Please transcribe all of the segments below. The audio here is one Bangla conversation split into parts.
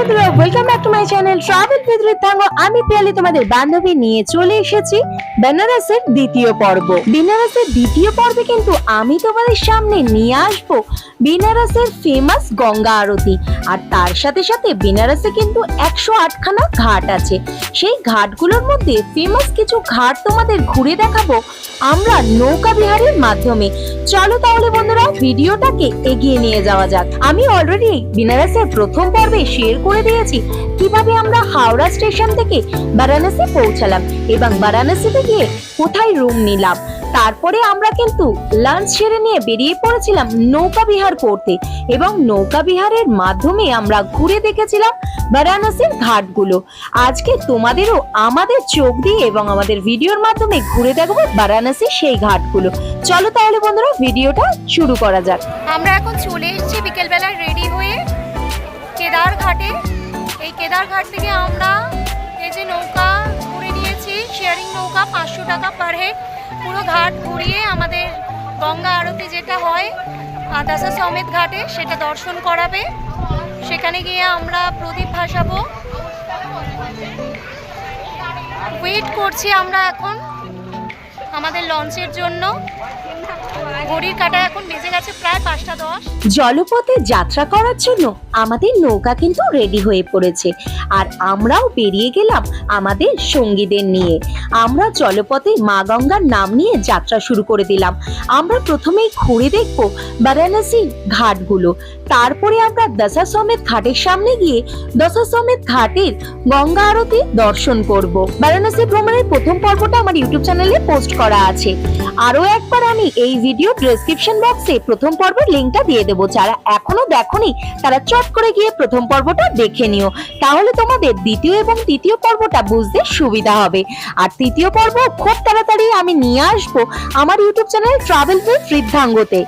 বন্ধুরা welcome back to my channel travel with রিতাঙ্গ আমি তোমাদের বান্ধবী নিয়ে চলে এসেছি বেনারসের দ্বিতীয় পর্ব। বেনারসের দ্বিতীয় পর্বে কিন্তু আমি তোমাদের সামনে নিয়ে আসব বেনারসের ফেমাস গঙ্গা আরতি। আর তার সাথে সাথে বেনারসে কিন্তু একশো আটখানা ঘাট আছে। সেই ঘাটগুলোর মধ্যে ফেমাস কিছু ঘাট তোমাদের ঘুরে দেখাবো আমরা নৌকা বিহারের মাধ্যমে। চলো তাহলে বন্ধুরা, ভিডিওটাকে এগিয়ে নিয়ে যাওয়া যাক। আমি অলরেডি বেনারসের প্রথম পর্বে শেয়ার করে দিয়েছি। কীভাবে আমরা হাওড়া স্টেশন থেকে বারাণসী পৌঁছালাম এবং বারাণসীতে গিয়ে কোথায় রুম নিলাম? তারপরে আমরা কিন্তু লাঞ্চ সেরে নিয়ে বেরিয়ে পড়েছিলাম নৌকা বিহার করতে এবং নৌকা বিহারের মাধ্যমে আমরা ঘুরে দেখেছিলাম বারাণসীর ঘাটগুলো। আজকে তোমাদেরও আমাদের চোখ দিয়ে এবং আমাদের ভিডিওর মাধ্যমে ঘুরে দেখব বারাণসীর সেই ঘাটগুলো। চলো তাহলে বন্ধুরা, ভিডিওটা শুরু করা যাক। আমরা এখন চলে এসেছি বিকেলবেলায় রেডি হয়ে কেদার ঘাটে। এই কেদার ঘাট থেকে আমরা এই যে নৌকা ঘুরে নিয়েছি শেয়ারিং নৌকা, পাঁচশো টাকা পার হেড পুরো ঘাট ঘুরিয়ে আমাদের গঙ্গা আরতি যেটা হয়, আদাসা সমেত ঘাটে, সেটা দর্শন করাবে। সেখানে গিয়ে আমরা প্রদীপ ভাসাবো। ওয়েট করছি আমরা এখন আমাদের লঞ্চের জন্য। ঘড়ির কাটা এখন বেজে গেছে প্রায় পাঁচটা দশ। জলপথে যাত্রা করার জন্য আমাদের নৌকা কিন্তু রেডি হয়ে পড়েছে। আর আমরাও বেরিয়ে গেলাম আমাদের সঙ্গীদের নিয়ে। আমরা জলপথে মা গঙ্গার নাম নিয়ে যাত্রা শুরু করে দিলাম। আমরা প্রথমেই ঘুরে দেখব বারাণসী ঘাটগুলো। তারপরে আমরা দশা সমেত ঘাটের সামনে গিয়ে দশা সমেত ঘাটের গঙ্গা আরতি দর্শন করব। বারাণসী ভ্রমণের প্রথম পর্বটা আমার ইউটিউব চ্যানেলে পোস্ট করা আছে। আরও একবার আমি এই ভিডিও ডেসক্রিপশন বক্সে প্রথম পর্বের লিংকটা দিয়ে দেবো। যারা এখনও দেখনি, তারা চট করে গিয়ে প্রথম পর্বটা দেখে নিও। তাহলে তোমাদের দ্বিতীয় এবং তৃতীয় পর্বটা বুঝতে সুবিধা হবে। আর তৃতীয় পর্ব খুব তাড়াতাড়ি আমি নিয়ে আসব আমার ইউটিউব চ্যানেল ট্রাভেল উইথ ঋদ্ধাঙ্গতে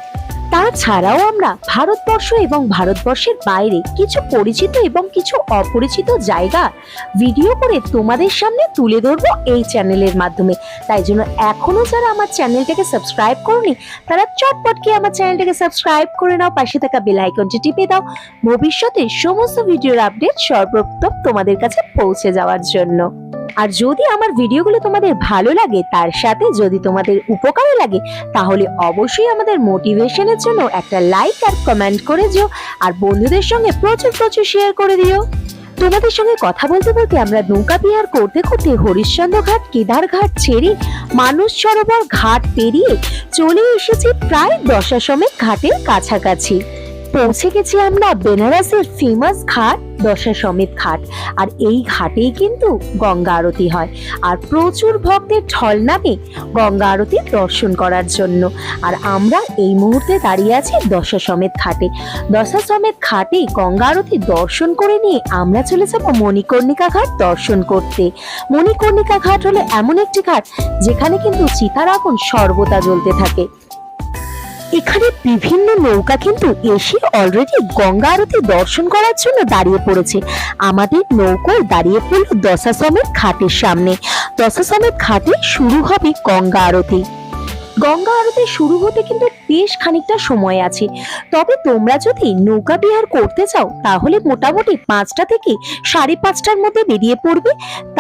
তাছাড়াও আমরা ভারতবর্ষ এবং ভারতবর্ষের বাইরে কিছু পরিচিত এবং কিছু অপরিচিত জায়গা ভিডিও করে তোমাদের সামনে তুলে ধরবো এই চ্যানেলের মাধ্যমে। তাই জন্য এখনও যারা আমার চ্যানেলটাকে সাবস্ক্রাইব করনি, তারা চটপট গিয়ে আমার চ্যানেলটাকে সাবস্ক্রাইব করে নাও, পাশে থাকা বেল আইকনটি টিপে দাও। ভবিষ্যতে সমস্ত ভিডিওর আপডেট সর্বপ্রথম তোমাদের কাছে পৌঁছে যাওয়ার জন্য। আর যদি আমার ভিডিওগুলো তোমাদের ভালো লাগে, তার সাথে যদি তোমাদের উপকারে লাগে, তাহলে অবশ্যই আমাদের মোটিভেশনের জন্য একটা লাইক আর কমেন্ট করে দিও। আর বন্ধুদের সঙ্গে প্রচুর প্রচুর শেয়ার করে দিও। তোমাদের সঙ্গে কথা বলতে বলতে আমরা নৌকা বিহার করতে করতে হরিশ্চন্দ্র ঘাট কেদার ঘাট ছেড়ে মানুষ সরোবর ঘাট পেরিয়ে চলে এসেছি প্রায় দশাসমেত ঘাটের কাছাকাছি। পৌঁছে গেছি আমরা বেনারসের ফেমাস ঘাট। দশা সমেত ঘাট। আর এই ঘাটেই কিন্তু গঙ্গা আরতি হয়। আর প্রচুর ভক্তের ঢল নামে গঙ্গা আরতি দর্শন করার জন্য। আর আমরা এই মুহূর্তে দাঁড়িয়ে আছি দশা সমেত ঘাটে। দশা সমেত ঘাটে গঙ্গা আরতি দর্শন করে নিয়ে আমরা চলে যাব মণিকর্ণিকা ঘাট দর্শন করতে। মণিকর্ণিকা ঘাট হলো এমন একটি ঘাট যেখানে কিন্তু চিতার আগুন সর্বদা জ্বলতে থাকে। এখানে বিভিন্ন নৌকা কিন্তু এসে অলরেডি গঙ্গা আরতি দর্শন করার জন্য দাঁড়িয়ে পড়েছে। আমাদের নৌকো দাঁড়িয়ে পড়ল দশা খাটের ঘাটের সামনে। দশা খাটে ঘাটে শুরু হবে গঙ্গা আরতি। গঙ্গা আরতি শুরু হতে কিন্তু বেশ খানিকটা সময় আছে। তবে তোমরা যদি নৌকা বিহার করতে চাও, তাহলে মোটামুটি পাঁচটা থেকে সাড়ে পাঁচটার মধ্যে বেরিয়ে পড়বে।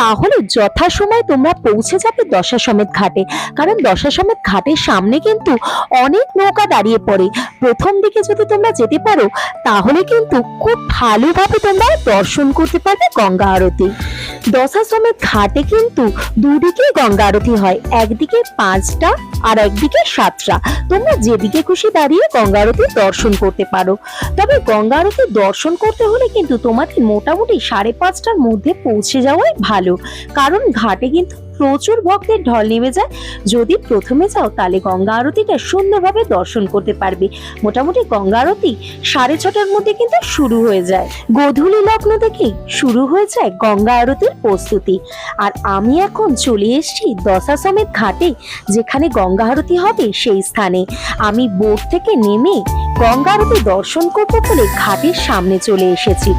তাহলে যথাসময় তোমরা পৌঁছে যাবে দশা সমেত ঘাটে। কারণ দশা সমেত ঘাটের সামনে কিন্তু অনেক নৌকা দাঁড়িয়ে পড়ে। প্রথম দিকে যদি তোমরা যেতে পারো, তাহলে কিন্তু খুব ভালোভাবে তোমরা দর্শন করতে পারবে গঙ্গা আরতি। দশা সমেত ঘাটে কিন্তু দুদিকে গঙ্গা আরতি হয়, একদিকে পাঁচটা আর একদিকে সাতটা। তোমরা যেদিকে খুশি দাঁড়িয়ে গঙ্গা আরতি দর্শন করতে পারো। তবে গঙ্গা আরতি দর্শন করতে হলে কিন্তু তোমাদের মোটামুটি সাড়ে পাঁচটার মধ্যে পৌঁছে যাওয়াই ভালো। কারণ ঘাটে কিন্তু প্রচুর ভক্তের ঢল নেমে যায়। যদি প্রথমে যাও, তাহলে গঙ্গা আরতিটা সুন্দরভাবে দর্শন করতে পারবে। মোটামুটি গঙ্গা আরতি সাড়ে ছটার মধ্যে কিন্তু শুরু হয়ে যায়। গোধূলি লগ্ন থেকেই শুরু হয়ে যায় গঙ্গা আরতির প্রস্তুতি। আর আমি এখন চলে এসেছি দশা ঘাটে, যেখানে গঙ্গা আরতি হবে সেই স্থানে। আমি বোট থেকে নেমে গঙ্গা আরতি দর্শন করতে বলে ঘাটের সামনে চলে এসেছি।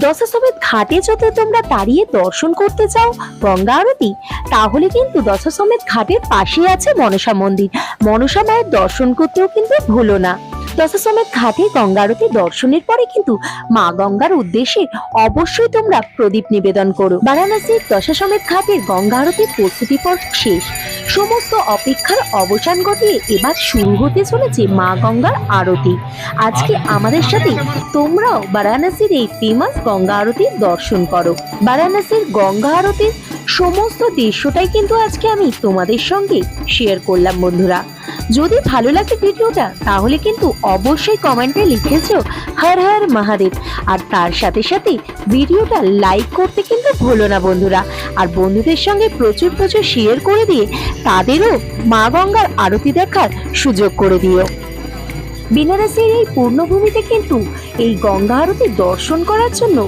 দশা সমেত ঘাটে যদি তোমরা দাঁড়িয়ে দর্শন করতে চাও গঙ্গা আরতি, তাহলে কিন্তু দশা সমেত ঘাটের পাশেই আছে মনসা মন্দির। মনসা মায়ের দর্শন করতেও কিন্তু ভুলো না। দশাশ্বমেধ ঘাটে গঙ্গা আরতি দর্শনের পরে কিন্তু মা গঙ্গার উদ্দেশ্যে অবশ্যই তোমরা প্রদীপ নিবেদন করো। বারাণসীর দশাশ্বমেধ ঘাটের গঙ্গা আরতির প্রস্তুতি পর্ব শেষ। সমস্ত অপেক্ষার অবসান ঘটিয়ে এবার শুরু হতে চলেছে মা গঙ্গার আরতি। আজকে আমাদের সাথে তোমরাও বারাণসীর এই ফেমাস গঙ্গা আরতি দর্শন করো। বারাণসীর গঙ্গা আরতির সমস্ত দৃশ্যটাই কিন্তু আজকে আমি তোমাদের সঙ্গে শেয়ার করলাম বন্ধুরা। যদি ভালো লাগে ভিডিওটা, তাহলে কিন্তু অবশ্যই কমেন্টে লিখেছো হর হর মহাদেব। আর তার সাথে সাথে ভিডিওটা লাইক করতে কিন্তু ভুলো না বন্ধুরা। আর বন্ধুদের সঙ্গে প্রচুর প্রচুর শেয়ার করে দিয়ে তাদেরও মা গঙ্গার আরতি দেখার সুযোগ করে দিও। বেনারসের এই পূর্ণভূমিতে কিন্তু এই গঙ্গা আরতি দর্শন করার জন্য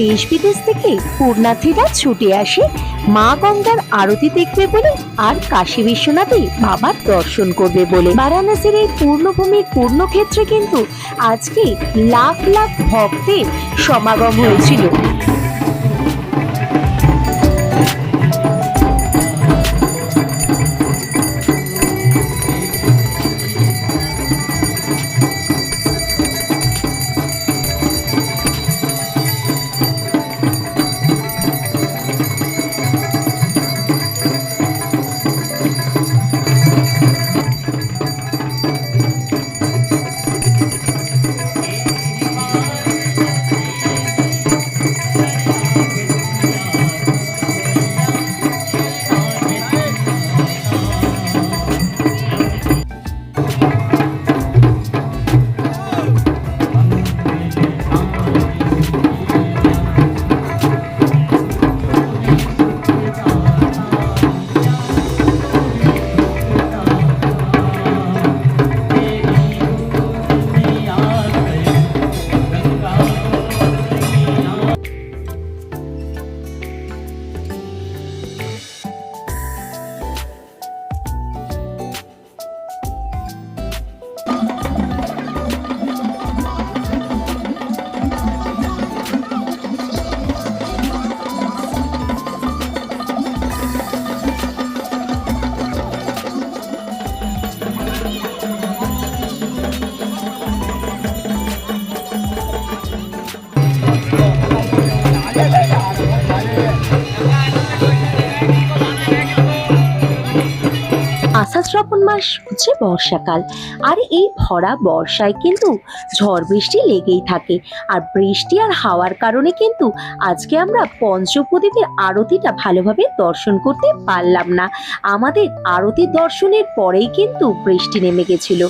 দেশ বিদেশ থেকে পূর্ণার্থীরা ছুটে আসে। মা গঙ্গার আরতি দেখবে বলে আর কাশী বিশ্বনাথে বাবার দর্শন করবে বলে। বারাণসীর এই পূর্ণভূমির পূর্ণক্ষেত্রে কিন্তু আজকে লাখ লাখ ভক্তের সমাগম হয়েছিল। শ্রাবণ মাস হচ্ছে বর্ষাকাল। আর এই ভরা বর্ষায় কিন্তু ঝড় বৃষ্টি লেগেই থাকে। আর বৃষ্টি আর হাওয়ার কারণে কিন্তু আজকে আমরা পঞ্চপ্রদীপের আরতিটা ভালোভাবে দর্শন করতে পারলাম না। আমাদের আরতি দর্শনের পরেই কিন্তু বৃষ্টি নেমে গেছিল।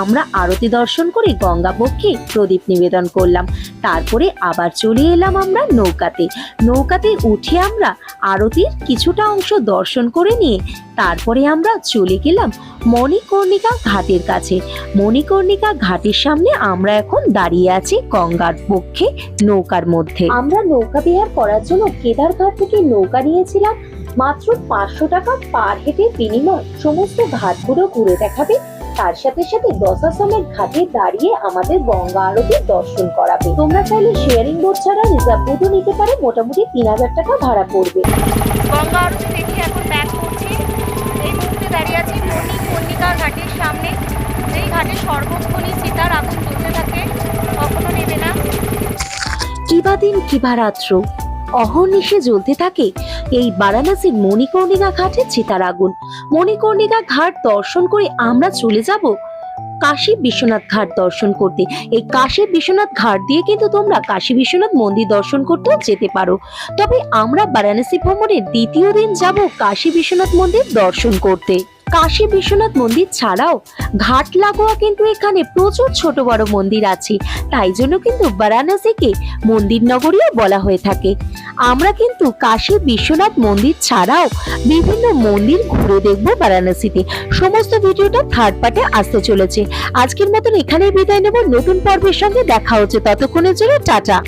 আমরা আরতি দর্শন করে গঙ্গা পক্ষে প্রদীপ নিবেদন করলাম। তারপরে আবার চলে এলাম আমরা নৌকাতে। নৌকাতে উঠে আমরা আরতির কিছুটা অংশ দর্শন করে নিয়ে তারপরে আমরা চলে গেলাম মণিকর্ণিকা ঘাটের কাছে। মণিকর্ণিকা ঘাটের সামনে আমরা এখন দাঁড়িয়ে আছি গঙ্গার পক্ষে নৌকার মধ্যে। আমরা নৌকা বিহার করার জন্য কেদারঘাট থেকে নৌকা নিয়েছিলাম। মাত্র পাঁচশো টাকা পার হেডের বিনিময় সমস্ত ঘাটগুলো ঘুরে দেখাবে। তার সাথে সাথে দশাশ্রমের ঘাটে দাঁড়িয়ে আমাদের গঙ্গা আরতি দর্শন করাবে। তোমরা চাইলে শেয়ারিং বোট ছাড়া রিজার্ভ বোটও নিতে পারো। মোটামুটি তিন হাজার টাকা ভাড়া পড়বে। গঙ্গা আরতি দেখে এখন ব্যাক করছি। ঘাটের সামনে। যেই ঘাটে সর্বক্ষণই সীতার আগুন জ্বলতে থাকে, কখনো নেবে না। কিবা দিন কিবা রাত্র অহর্নিশে জ্বলতে থাকে এই বারাণসীর মণিকর্ণিকা ঘাটে চিতার আগুন। মণিকর্ণিকা ঘাট দর্শন করে আমরা চলে যাব কাশী বিশ্বনাথ ঘাট দর্শন করতে। এই কাশী বিশ্বনাথ ঘাট দিয়ে কিন্তু তোমরা কাশী বিশ্বনাথ মন্দির দর্শন করতেও যেতে পারো। তবে আমরা বারাণসী ভ্রমণের দ্বিতীয় দিন যাব কাশী বিশ্বনাথ মন্দির দর্শন করতে। কাশী বিশ্বনাথ মন্দির ছাড়াও ঘাট লাগোয়া কিন্তু এখানে প্রচুর ছোট বড় মন্দির আছে। তাই জন্য কিন্তু বারাণসীকে মন্দির নগরীও বলা হয়ে থাকে। আমরা কিন্তু কাশী বিশ্বনাথ মন্দির ছাড়াও বিভিন্ন মন্দির ঘুরে দেখব বারাণসীতে। সমস্ত ভিডিওটা থার্ড পার্টে আসতে চলেছে। আজকের মতন এখানেই বিদায় নেব। নতুন পর্বের সঙ্গে দেখা হচ্ছে। ততক্ষণের জন্য টাটা।